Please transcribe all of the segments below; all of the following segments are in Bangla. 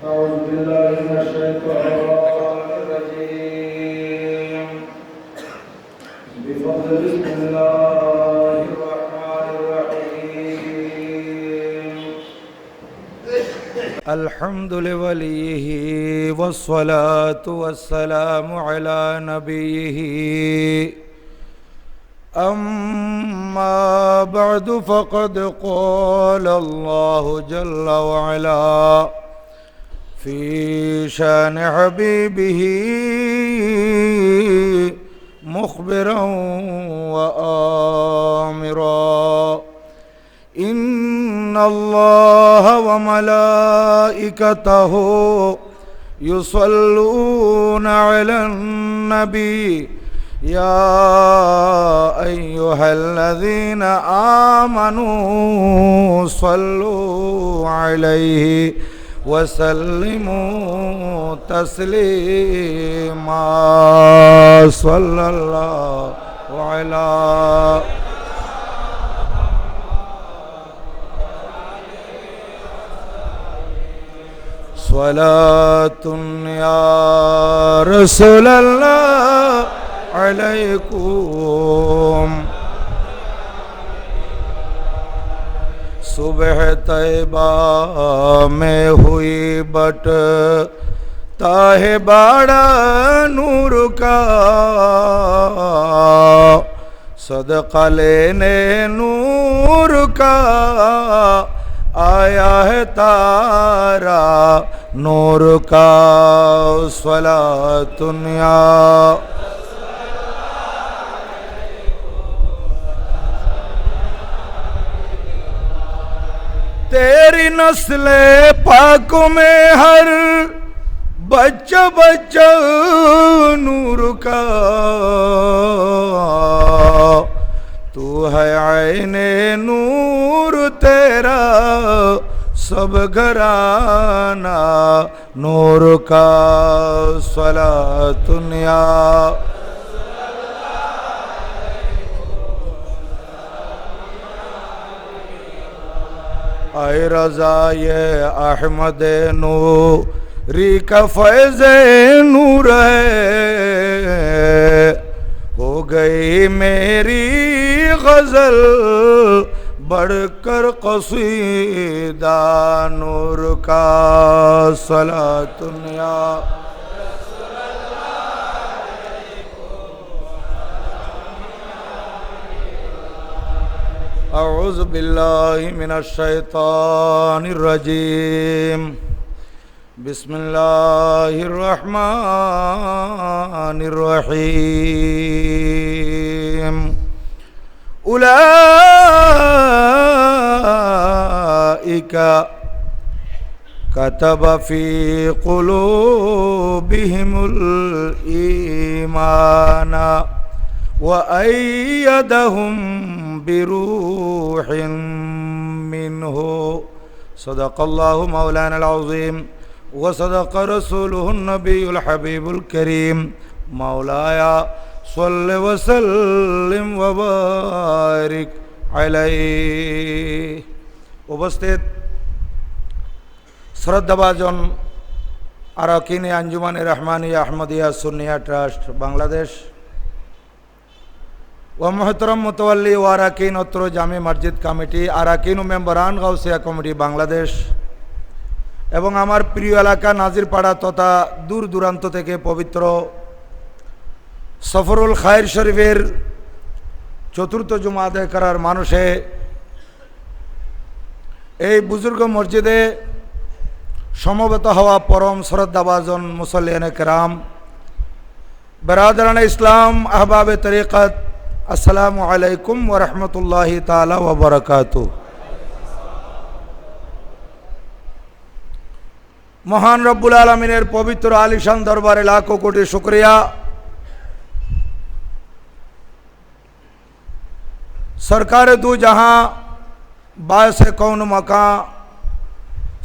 أعوذ بالله من الشيطان الرجيم. بفضل بسم الله الرحمن الرحيم. الحمد لوليه والصلاة والسلام على نبيه. أما بعد، فقد قال الله جل وعلا في شان حبيبه مخبرا وآمرا. إن الله وملائكته يصلون على النبي. يا أيها الذين آمنوا صلوا عليه. وسلموا تسليما. صلى الله على صلاة يا رسول الله عليكم. وہ میں ہوئی بٹ۔ تاہ باڑا نور کا۔ صدقہ لینے نور کا۔ آیا ہے تارا نور کا۔ سلا دنیا تیری نسل پاک میں ہر بچہ بچہ نور کا تو ہے عین نور تیرا سب گھرانا نور کا سلا دنیا اے رضا یہ احمد نوری کا فیض نور ہے۔ ہو گئی میری غزل، بڑھ کر قصیدہ نور کا صلاح دنیا أعوذ بالله من الشيطان الرجيم. بسم الله الرحمن الرحيم. أولئك كتب في قلوبهم الإيمان. وأيدهم بروح منه صدق الله مولانا العظيم وصدق رسوله النبي الحبيب الكريم مولاي صل وسلم وبارك عليه উপস্থিত শ্রদ্ধাভাজন আরকিনী আঞ্জুমানি রহমানিয়া আহমদিয়া সুন্নিয়া ট্রাস্ট বাংলাদেশ মোহতরম মুতওয়াল্লি ও আরাকিন অত্র জামে মসজিদ কমিটি আরাকিন ও মেম্বরান গাউসিয়া কমিটি বাংলাদেশ এবং আমার প্রিয় এলাকা নাজিরপাড়া তথা দূর দূরান্ত থেকে পবিত্র সফরুল খায়ের শরীফের চতুর্থ জুমা আদায় করার মানুষে এই বুজুর্গ মসজিদে সমবেত হওয়া পরম শ্রদ্ধাভাজন মুসল্লিয়ান কেরাম, বেরাদারান ইসলাম, আহবাবে তরিকত আসসালামু আলাইকুম ওরহমতুল্লাহ তালা ওবরকাত মহান রব্বুল আলমিনের পবিত্র আলিশান দরবারে লাখো কোটি শুক্রিয়া। সরকার দু জাহাঁ বায়সে কৌন মকা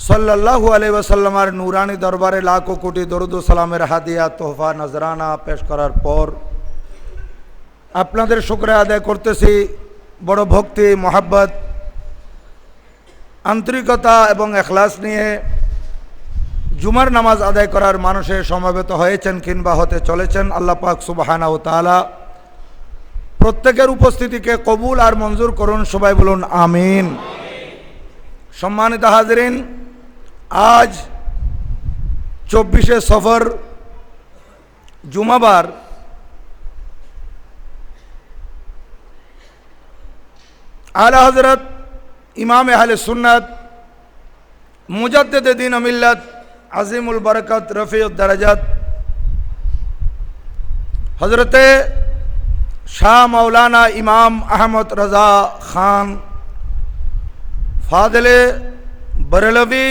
সাল্লাহু আলাই ওসাল্লামার নুরানি দরবারে লাখো কোটি দরুদ সালামের হাদিয়া, তোহফা, নজরানা পেশ করার পর আপনাদের শুক্রিয়া আদায় করতেছি। বড় ভক্তি, মহাব্বত, আন্তরিকতা এবং এখলাস নিয়ে জুমার নামাজ আদায় করার মানুষের সমাবেত হয়েছেন কিংবা হতে চলেছেন আল্লাহ পাক সুবাহানা ও তালা প্রত্যেকের উপস্থিতিকে কবুল আর মঞ্জুর করুন, সবাই বলুন আমিন। সম্মানিত হাজরিন, আজ চব্বিশে সফর, জুমাবার আলা হজরত ইমাম আহলে সুন্নাত মুজাদ্দেদ দিন মিল্লাত আজিমুল বরকত রফিউদ দারাজাত হজরতে শাহ মৌলানা ইমাম আহমদ রাজা খান ফাদলে বরেলভি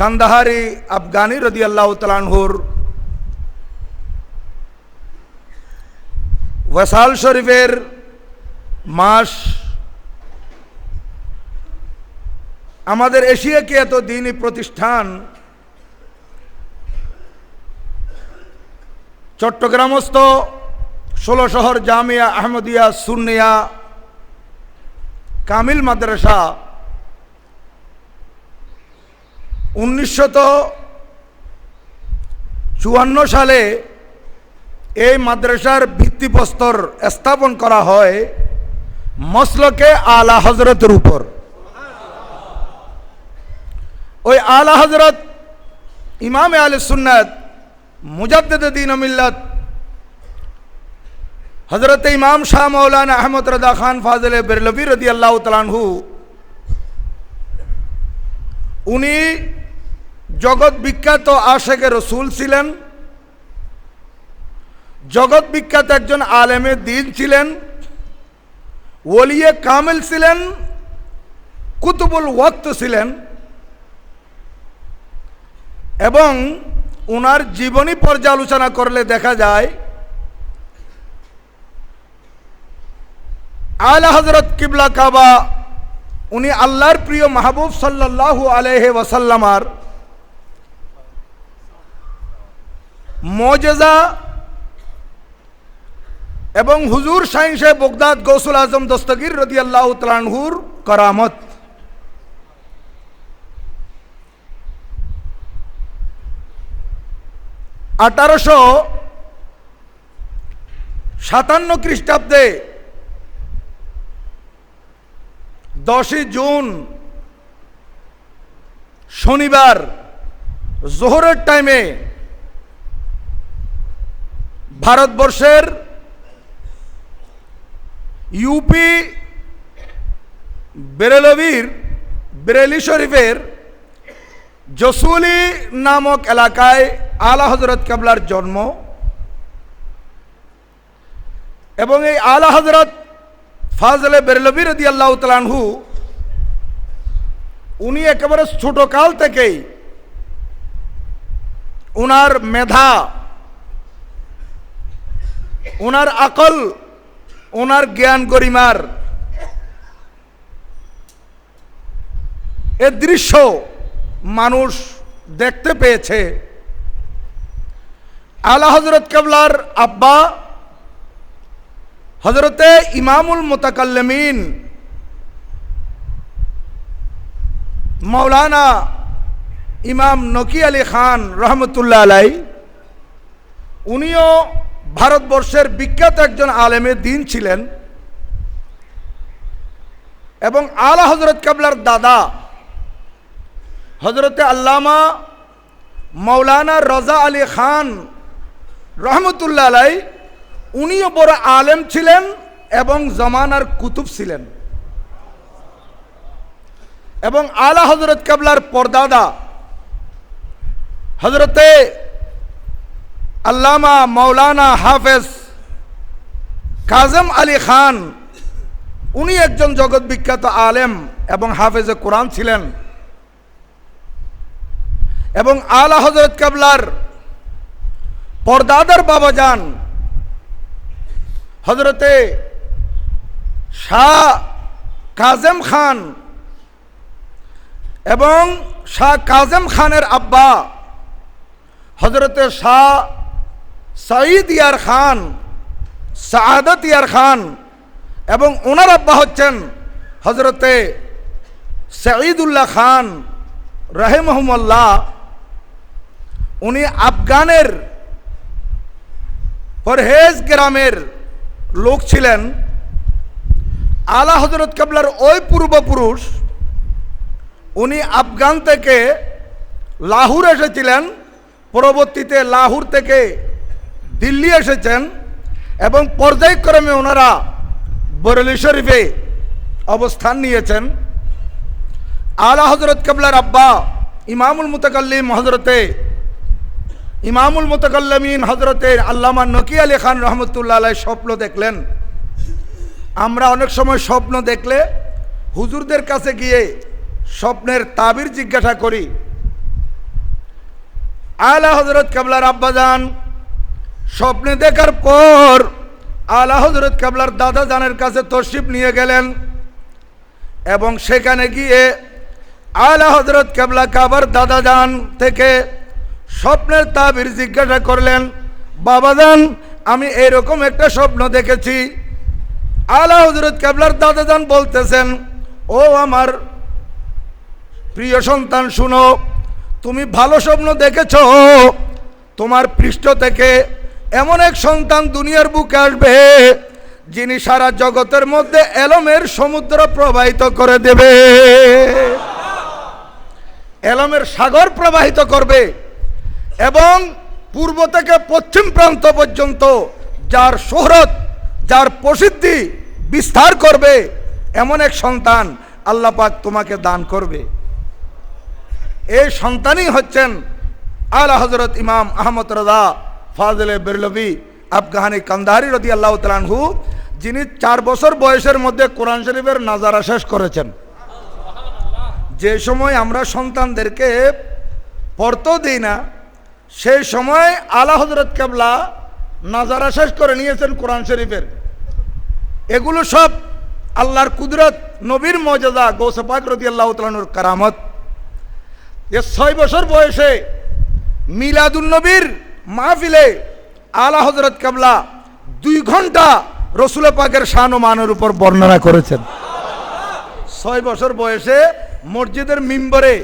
কান্দাহারি আফগানি রদি আল্লাহ তালানহুর ওয়াসাল শরীফের মাস আমাদের এশিয়াকে এত দিনই প্রতিষ্ঠান চট্টগ্রামস্থ ষোলো শহর জামিয়া আহমদিয়া সুন্নিয়া কামিল মাদ্রাসা উনিশশত চুয়ান্ন সালে এই মাদ্রাসার ভিত্তিপ্রস্তর স্থাপন করা হয় মসলকে আলা হজরতের উপর। ওই আলা হজরত ইমামে আল সুন্নাত মুজাদ্দেদ দিন মিল্লাত হজরত ইমাম শাহ মৌলানা আহমদ রদা খান ফাজলে বেরলভি রদি আল্লাহ তালানহু উনি জগৎ বিখ্যাত আশেকে রসুল ছিলেন, জগৎ বিখ্যাত একজন আলেমে দিন ছিলেন, ওলিয়ে কামেল ছিলেন, কুতুবুল ওয়াক্ত ছিলেন এবং ওনার জীবনী পর্যালোচনা করলে দেখা যায়, আলা হজরত কিবলা কাবা, উনি আল্লাহর প্রিয় মাহবুব সাল্লাল্লাহু আলহে ওয়াসাল্লামার মজেজা এবং হুজুর সাইন্সে বগদাদ গৌসুল আজম দস্তগীর রদি আল্লাহ তালানহুর করামত। আঠারোশো সাতান্ন খ্রিস্টাব্দে দশই জুন শনিবার জোহরের টাইমে ভারতবর্ষের ইউপি বেরেলভির, বেরেলি শরীফের জসুলি নামক এলাকায় আলা হজরত কাবলার জন্ম এবং এই আলা হজরত ফাজলে বেরলবি রদি আল্লাহ তালানহু উনি একেবারে ছোট কাল থেকেই উনার মেধা ওনার আকল ওনার জ্ঞান গরিমার এ দৃশ্য মানুষ দেখতে পেয়েছে। আলা হজরত কেবলার আব্বা হজরতে ইমামুল মোতাকাল্লমিন মৌলানা ইমাম নকি আলী খান রহমতুল্লাহ আলাই, উনিও ভারতবর্ষের বিখ্যাত একজন আলেমে দিন ছিলেন। এবং আলা হজরত কাবলার দাদা হজরতে আল্লামা মৌলানা রজা আলী খান রহমতুল্লাহ আলাই, উনিও বড় আলেম ছিলেন এবং জমানার কুতুব ছিলেন। এবং আলা হজরত কাবলার পরদাদা হজরতে আল্লামা মৌলানা হাফেজ কাজম আলী খান, উনি একজন জগৎ বিখ্যাত আলেম এবং হাফেজে কোরআন ছিলেন। এবং আলা হজরত কাবলার পরদাদার বাবা যান। হজরতে শাহ কাজেম খান এবং শাহ কাজেম খানের আব্বা হজরতে শাহ সঈদ ইয়ার খান সাহাদত ইয়ার খান এবং ওনার আব্বা হচ্ছেন হজরতে সঈদুল্লাহ খান রাহেমহমল্লাহ। উনি আফগানের পরহেজ গ্রামের লোক ছিলেন আলা হজরত কাবলার ওই পূর্বপুরুষ উনি আফগান থেকে লাহুর এসেছিলেন পরবর্তীতে লাহুর থেকে দিল্লি এসেছেন এবং পর্যায়ক্রমে ওনারা বরেলি শরীফে অবস্থান নিয়েছেন আলা হজরত কাবলার আব্বা ইমামুল মুতাকাল্লিম হজরতে ইমামুল মুতাকাল্লামিন হজরতে আল্লামা নকি আলী খান রহমতুল্লাহ আলাই স্বপ্ন দেখলেন। আমরা অনেক সময় স্বপ্ন দেখলে হুজুরদের কাছে গিয়ে স্বপ্নের তাবির জিজ্ঞাসা করি। আলা হজরত কাবলার আব্বাজান, স্বপ্নে দেখার পর আলা হজরত কাবলার দাদা জানের কাছে তশরিফ নিয়ে গেলেন এবং সেখানে গিয়ে আলা হজরত কাবলা কাবার দাদা জান থেকে স্বপ্নের তাবির জিজ্ঞাসা করলেন, বাবা জান, আমি এরকম একটা স্বপ্ন দেখেছি। আলা হজরত কেবলার দাদা জান বলতেছেন, ও আমার প্রিয় সন্তান, শুনো, তুমি ভালো স্বপ্ন দেখেছ। তোমার পৃষ্ঠ থেকে এমন এক সন্তান দুনিয়ার বুকে আসবে, যিনি সারা জগতের মধ্যে এলমের সমুদ্র প্রবাহিত করে দেবে। এলমের সাগর প্রবাহিত করবে। এবং পূর্ব থেকে পশ্চিম প্রান্ত পর্যন্ত যার শোহরত যার প্রসিদ্ধি বিস্তার করবে এমন এক সন্তান আল্লাহ পাক তোমাকে দান করবে। এই সন্তানই হচ্ছেন আলা হজরত ইমাম আহমদ রাজা ফাজলে বেরলবি আফগানি কান্দাহারি রদি আল্লাহ তালানহু যিনি চার বছর বয়সের মধ্যে কোরআন শরীফের নাজারা শেষ করেছেন। যে সময় আমরা সন্তানদেরকে পড়তেও দিই না সেই সময় আলা হজরত কেবলা নাজারা শেষ করে নিয়েছেন কোরআন শরীফের। এগুলো সব আল্লাহর কুদরত, নবীর মর্যাদা গৌসপাক রদি আল্লাহ তালানুর কারামত। যে ছয় বছর বয়সে মিলাদুল নবীর মাহফিলে আলা হজরত কাবলা দুই ঘণ্টা রসুল পাকের শান ও মানের উপর বর্ণনা করেছেন। ছয় বছর বয়সে মসজিদের মিম্বরে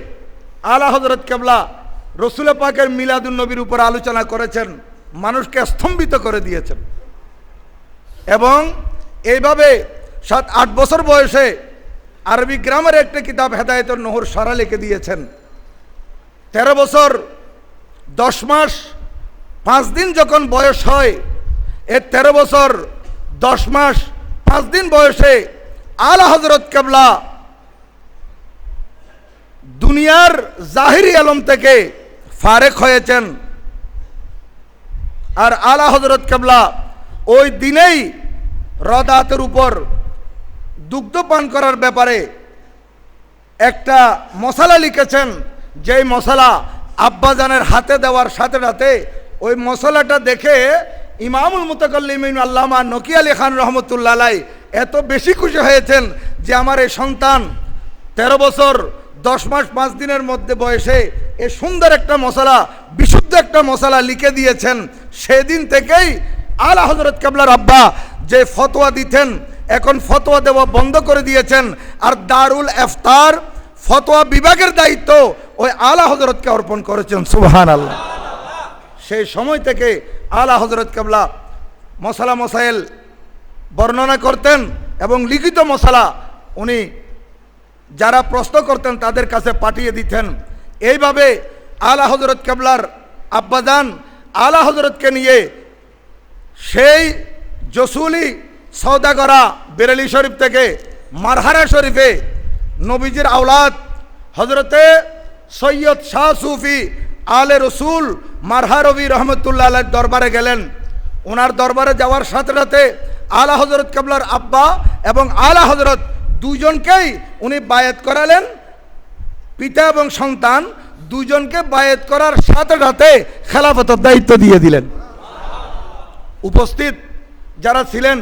আলা হজরত কাবলা রসুল পাকের মিলাদুল নবীর উপর আলোচনা করেছেন, মানুষকে স্তম্ভিত করে দিয়েছেন। এবং এইভাবে সাত, আট বছর বয়সে আরবি গ্রামের একটি কিতাব হেদায়তর নহর সারা লিখে দিয়েছেন। তেরো বছর, দশ মাস, পাঁচ দিন যখন বয়স হয় এর তেরো বছর, দশ মাস, পাঁচ দিন বয়সে আলা হজরত কেবলা দুনিয়ার জাহিরি আলম থেকে ফারেক হয়েছেন। আর আলা হজরত কেবলা ওই দিনেই রদাতের উপর দুগ্ধ পান করার ব্যাপারে একটা মশালা লিখেছেন। যেই মশলা আব্বাজানের হাতে দেওয়ার সাথে সাথে ওই মশলাটা দেখে ইমামুল মুতাকাল্লিমিন আল্লামা নকি আলী খান রহমতুল্লাহ এত বেশি খুশি হয়েছেন যে আমার এই সন্তান তেরো বছর দশ মাস, পাঁচ দিনের মধ্যে বয়সে এ সুন্দর একটা মশলা, বিশুদ্ধ একটা মশলা লিখে দিয়েছেন। সেদিন থেকেই আলা হজরত কাবলার আব্বা যে ফতোয়া দিতেন, এখন ফতোয়া দেওয়া বন্ধ করে দিয়েছেন। আর দারুল এফতার, ফতোয়া বিভাগের দায়িত্ব ওই আলা হজরতকে অর্পণ করেছেন সুবহান আল্লাহ সেই সময় থেকে আলা হজরত কাবলা মশলা মশাইল বর্ণনা করতেন এবং লিখিত মশলা উনি যারা প্রশ্ন করতেন তাদের কাছে পাঠিয়ে দিতেন। এইভাবে আলা হজরত কেবলার আব্বাজান আলা হজরতকে নিয়ে সেই জসুলি সৌদাগরা বেরেলি শরীফ থেকে মারহারা শরীফে নবীজির আওলাদ হজরতে সৈয়দ শাহ সুফি আলে রসুল মারহারবি রহমতুল্লাহ আলের দরবারে গেলেন। ওনার দরবারে যাওয়ার সাথে সাথে আলা হজরত কাবলার আব্বা এবং আলা হজরত দুজনকেই উনি বায়াত করালেন, পিতা এবং সন্তান দুজনকে বায়াত করার সাথে সাথে খেলাফতের দায়িত্ব দিয়ে দিলেন। উপস্থিত যারা ছিলেন,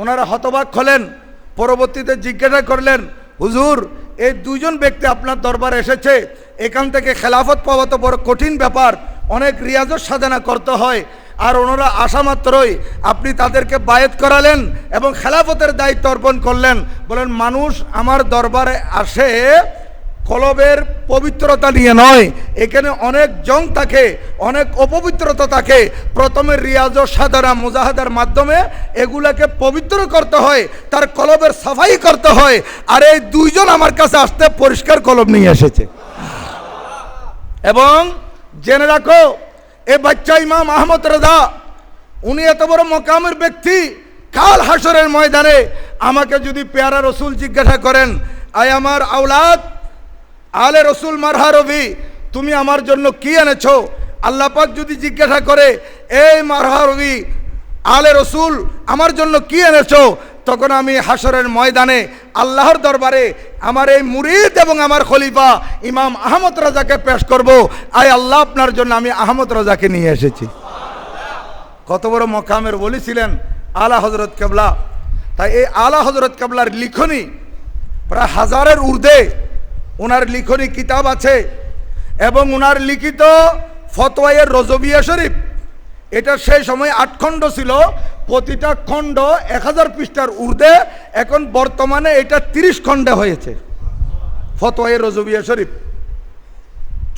ওনারা হতবাক হলেন, পরবর্তীতে জিজ্ঞাসা করলেন, হুজুর, এই দুজন ব্যক্তি আপনার দরবারে এসেছে, এখান থেকে খেলাফত পাওয়া তো বড় কঠিন ব্যাপার, অনেক রিয়াজত সাধনা করতে হয় আর ওনারা আসা মাত্রই আপনি তাদেরকে বায়েত করালেন এবং খেলাফতের দায়িত্ব অর্পণ করলেন। বলেন, মানুষ আমার দরবারে আসে কলবের পবিত্রতা নিয়ে নয়, এখানে অনেক জং থাকে, অনেক অপবিত্রতা থাকে। প্রথমে রিয়াজ সাদারা মুজাহাদার মাধ্যমে এগুলাকে পবিত্র করতে হয়, তার কলবের সাফাই করতে হয়, আর এই দুইজন আমার কাছে আসতে পরিষ্কার কলব নিয়ে এসেছে। এবং জেনে রাখো এ বাচ্চা ইমাম আহমদ রেজা, উনি এত বড় মকামের ব্যক্তি, কাল হাসরের ময়দানে আমাকে যদি পেয়ারা রসুল জিজ্ঞাসা করেন, আয় আমার আওলাদ, আলে রসুল মারহা রবি, তুমি আমার জন্য কি এনেছো? আল্লাহ পাক যদি জিজ্ঞাসা করে, এই মারহা রবি, আলে রসুল, আমার জন্য কি এনেছো? তখন আমি হাসরের ময়দানে আল্লাহর দরবারে আমার এই মুরিদ এবং আমার খলিফা ইমাম আহমদ রাজাকে পেশ করব। আয় আল্লাহ, আপনার জন্য আমি আহমদ রাজাকে নিয়ে এসেছি। কত বড় মকামের বলেছিলেন আলা হজরত কেবলা। তাই এই আলা হজরত কেবলার লিখনি প্রায় হাজারের ঊর্ধ্বে ওনার লিখনি কিতাব আছে এবং ওনার লিখিত ফতোয়াইয়ের রজবিয়া শরীফ। এটা সেই সময় আটখণ্ড ছিল প্রতিটা খণ্ড এক হাজার পৃষ্ঠার ঊর্ধ্বে। এখন বর্তমানে এটা তিরিশ খণ্ডে হয়েছে। ফতোয়াইয়ের রজবিয়া শরীফ।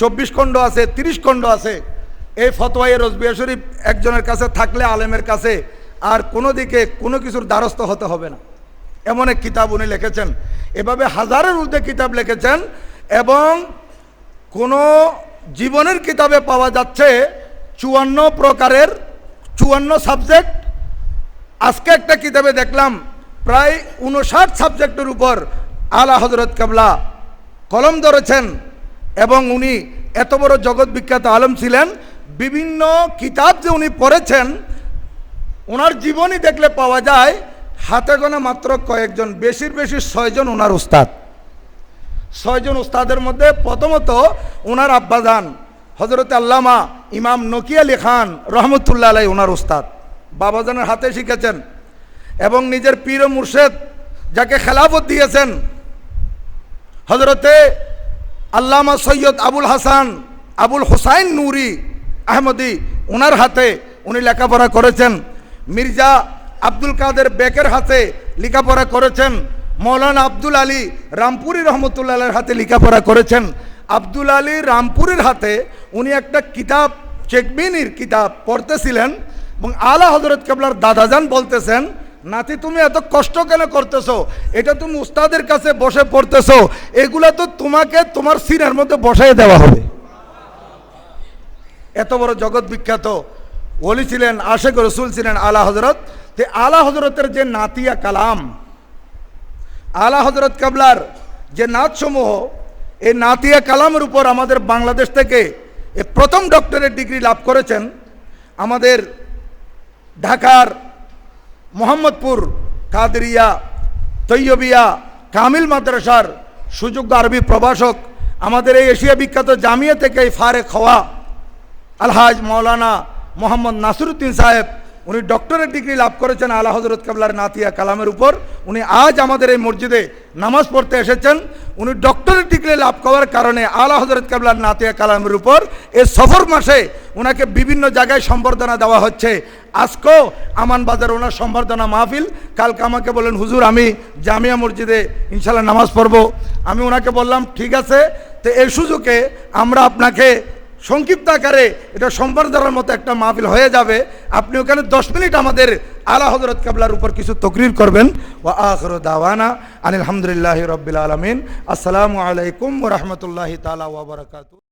চব্বিশ খণ্ড আছে, তিরিশ খণ্ড আছে। এই ফতোয়াই রজবিয়া শরীফ একজনের কাছে থাকলে আলেমের কাছে, আর কোনো দিকে কোনো কিছুর দ্বারস্থ হতে হবে না। এমন এক কিতাব উনি লিখেছেন। এভাবে হাজারের ঊর্ধ্বে কিতাব লিখেছেন এবং কোনো জীবনের কিতাবে পাওয়া যাচ্ছে চুয়ান্ন প্রকারের, চুয়ান্ন সাবজেক্ট আজকে একটা কিতাবে দেখলাম, প্রায় উনষাট সাবজেক্টের উপর আলা হজরত কাবলা কলম ধরেছেন এবং উনি এত বড় জগৎ বিখ্যাত আলম ছিলেন, বিভিন্ন কিতাব যে উনি পড়েছেন ওনার জীবনী দেখলে পাওয়া যায়, হাতে গোনা মাত্র কয়েকজন, বেশির বেশি ছয়জন ওনার উস্তাদ। ছয়জন উস্তাদের মধ্যে প্রথমত ওনার আব্বাজান হজরত আল্লামা ইমাম নকি আলী খান রহমতুল্লাহ আলাই ওনার উস্তাদ। বাবাজানের হাতে শিখেছেন এবং নিজের পীর মুর্শেদ যাকে খেলাফত দিয়েছেন। হজরতে আল্লামা সৈয়দ আবুল হাসান আবুল হোসাইন নুরি আহমদি ওনার হাতে উনি লেখাপড়া করেছেন। মির্জা আব্দুল কাদের বেকের হাতে লেখাপড়া করেছেন। মৌলানা আব্দুল আলী রামপুরি রহমতুল্লাহের হাতে লেখাপড়া করেছেন। আব্দুল আলী রামপুরের হাতে উনি একটা কিতাব, চেকবিনির কিতাব পড়তেছিলেন। এবং আলা হজরত কেবলার দাদাজান বলতেছেন, নাতি, তুমি এত কষ্ট কেন করতেছো? এটা তুমি উস্তাদের কাছে বসে পড়তেছো। এগুলা তো তোমাকে তোমার সিনের মধ্যে বসাই দেওয়া হবে। এত বড় জগৎ বিখ্যাত। ওলি ছিলেন আশেক রসুল ছিলেন আলা হজরত তে আলা হজরতের যে নাতিয়া কালাম, আলা হজরত কাবলার যে নাচসমূহ এই নাতিয়া কালামের উপর আমাদের বাংলাদেশ থেকে এ প্রথম ডক্টরের ডিগ্রি লাভ করেছেন। আমাদের ঢাকার মোহাম্মদপুর, কাদরিয়া, তৈয়বিয়া, কামিল মাদ্রাসার সুযোগ্য আরবি প্রভাষক, আমাদের এই এশিয়া বিখ্যাত জামিয়া থেকে এই ফারেক হওয়া আলহাজ মৌলানা মোহাম্মদ নাসিরুদ্দিন সাহেব, উনি ডক্টরেট ডিগ্রি লাভ করেছেন আলা হজরত কাবলার নাতিয়া কালামের উপর। উনি আজ আমাদের এই মসজিদে নামাজ পড়তে এসেছেন। উনি ডক্টরেট ডিগ্রি লাভ করার কারণে আলা হজরত কাবলার নাতিয়া কালামের উপর এ সফর মাসে ওনাকে বিভিন্ন জায়গায় সম্বর্ধনা দেওয়া হচ্ছে। আজকেও আমান বাজার ওনার সম্বর্ধনা মাহফিল। কালকে আমাকে বলেন হুজুর, আমি জামিয়া মসজিদে ইনশাল্লাহ নামাজ পড়ব। আমি ওনাকে বললাম, ঠিক আছে। তো এই সুযোগে আমরা আপনাকে সংক্ষিপ্ত আকারে এটা সম্প্রদায়ের মতো একটা মাহফিল হয়ে যাবে। আপনি ওখানে দশ মিনিট আমাদের আলা হজরত কাবলার উপর কিছু তকরির করবেন। ও আখর দাওয়ানা আনিল আলহামদুলিল্লাহ রবিল আলমিন। আসসালামু আলাইকুম রহমতুল্লাহ তালা ওবরাকাতু